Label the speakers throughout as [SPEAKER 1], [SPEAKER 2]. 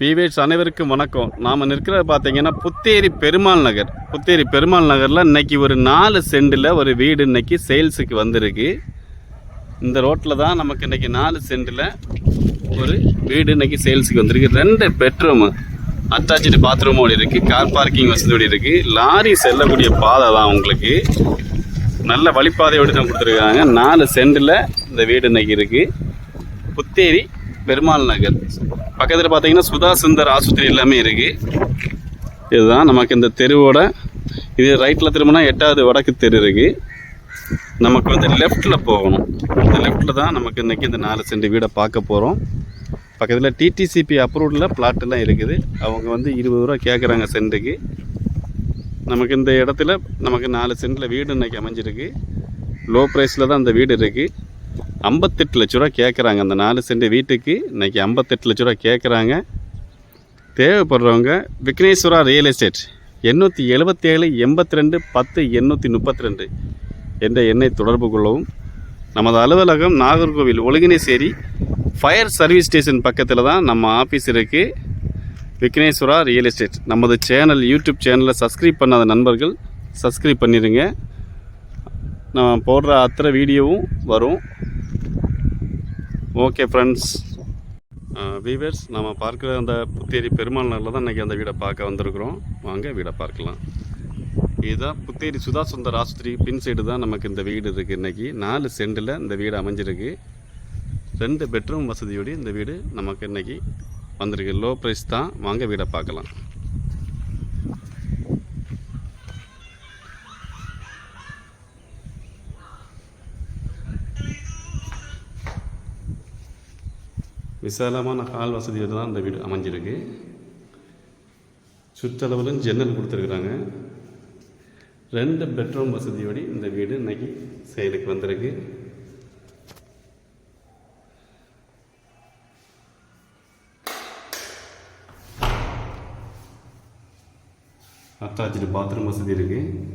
[SPEAKER 1] பிவேட்ஸ் அனைவருக்கும் வணக்கம். நாம் நிற்கிறது பார்த்தீங்கன்னா புத்தேரி பெருமாள் நகர். புத்தேரி பெருமாள் நகரில் இன்னைக்கு ஒரு நாலு சென்டில் ஒரு வீடு இன்னைக்கு சேல்ஸுக்கு வந்திருக்கு. இந்த ரோட்டில் தான் நமக்கு இன்றைக்கி நாலு சென்டில் ஒரு வீடு இன்றைக்கி சேல்ஸுக்கு வந்திருக்கு. ரெண்டு பெட்ரூமு அட்டாச்சு பாத்ரூமோடு இருக்குது கார் பார்க்கிங் வசதியோடு இருக்குது லாரி செல்லக்கூடிய பாதை தான் உங்களுக்கு. நல்ல வழிப்பாதையோடு தான் கொடுத்துருக்காங்க. நாலு சென்டில் இந்த வீடு இன்றைக்கி இருக்குது புத்தேரி பெருமாள் நகர். பக்கத்தில் பார்த்தீங்கன்னா சுதா சுந்தர் ஆஸ்பத்திரி எல்லாமே இருக்குது இதுதான் நமக்கு இந்த தெருவோட இது ரைட்டில் திரும்பினா எட்டாவது வடக்கு தெரு இருக்குது நமக்கு வந்து லெஃப்ட்டில் போகணும். இந்த லெஃப்ட்டில் தான் நமக்கு இன்றைக்கி இந்த நாலு சென்ட் வீடை பார்க்க போகிறோம் பக்கத்தில் டிடிசிபி அப்ரூவ்டில் பிளாட்டெல்லாம் இருக்குது. அவங்க வந்து இருபது ரூபா கேட்குறாங்க சென்ட்டுக்கு. நமக்கு இந்த இடத்துல நமக்கு நாலு சென்டில் வீடு இன்றைக்கி அமைஞ்சிருக்கு. லோ ப்ரைஸில் தான் அந்த வீடு இருக்குது ஐம்பத்தெட்டு லட்ச ரூபா கேட்குறாங்க அந்த நாலு சென்ட் வீட்டுக்கு இன்றைக்கி ஐம்பத்தெட்டு லட்ச ரூபா கேட்குறாங்க தேவைப்படுறவங்க விக்னேஸ்வரா ரியல் எஸ்டேட் எண்ணூற்றி எழுபத்தேழு எண்பத்தி ரெண்டு பத்து எண்ணூற்றி முப்பத்தி ரெண்டு என்ற எண்ணை தொடர்பு கொள்ளவும். நமது அலுவலகம் Nagercoil Ozhuginasseri fire service station பக்கத்தில் தான் நம்ம ஆஃபீஸ் இருக்குது விக்னேஸ்வரா ரியல் எஸ்டேட். நமது சேனல் யூடியூப் சேனலை சப்ஸ்கிரைப் பண்ணாத நண்பர்கள் சப்ஸ்கிரைப் பண்ணிடுங்க நான் போடுற அத்தனை வீடியோவும் வரும். ஓகே ஃப்ரெண்ட்ஸ் வீவர்ஸ் நம்ம பார்க்குற அந்த புத்தேரி பெருமாள் நாளில் தான் இன்றைக்கி அந்த வீடை பார்க்க வந்திருக்கிறோம். வாங்க வீடை பார்க்கலாம். இதுதான் புத்தேரி சுதா சுந்தர் ஆஸ்பத்திரி. பின் சைடு தான் நமக்கு இந்த வீடு இருக்குது இன்றைக்கி நாலு சென்டில் இந்த வீடு அமைஞ்சிருக்கு. ரெண்டு பெட்ரூம் வசதியோடு இந்த வீடு நமக்கு இன்றைக்கி வந்திருக்கு. லோ ப்ரைஸ் தான். வாங்க வீடை பார்க்கலாம். விசாலமான ஹால் வசதியோடு தான் இந்த வீடு அமைஞ்சிருக்கு. சுற்றளவிலும் ஜன்னல் கொடுத்துருக்குறாங்க. ரெண்டு பெட்ரூம் வசதியோடு இந்த வீடு இன்றைக்கி செயலுக்கு வந்திருக்கு. அட்டாச்சு பாத்ரூம் வசதி இருக்குது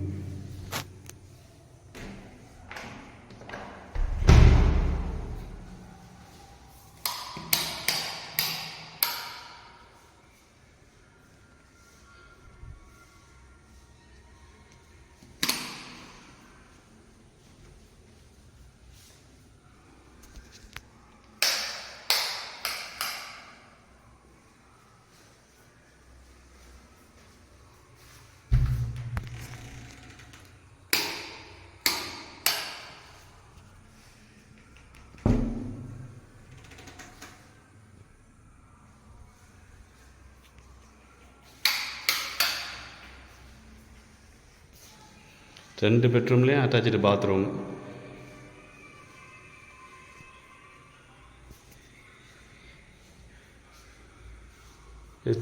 [SPEAKER 1] ரெண்டு பெட்ரூம்லேயும் அட்டாச்சு பாத்ரூம்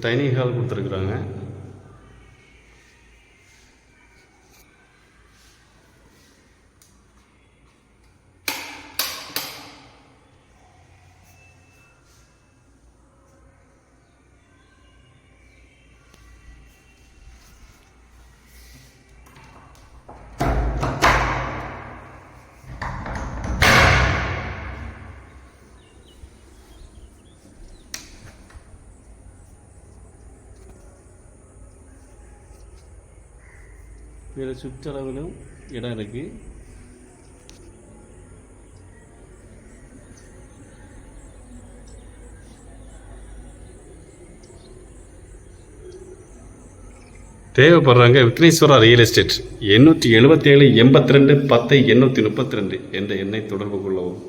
[SPEAKER 1] டைனிங் ஹால் கொடுத்துருக்குறாங்க. இதில் சுற்றளவிலும் இடம் இருக்குது தேவைப்படுறாங்க விக்னேஸ்வரா ரியல் எஸ்டேட் எண்ணூற்றி எழுபத்தேழு எண்பத்தி ரெண்டு பத்து எண்ணூற்றி முப்பத்தி ரெண்டு என்ற எண்ணை தொடர்பு கொள்ளவும்.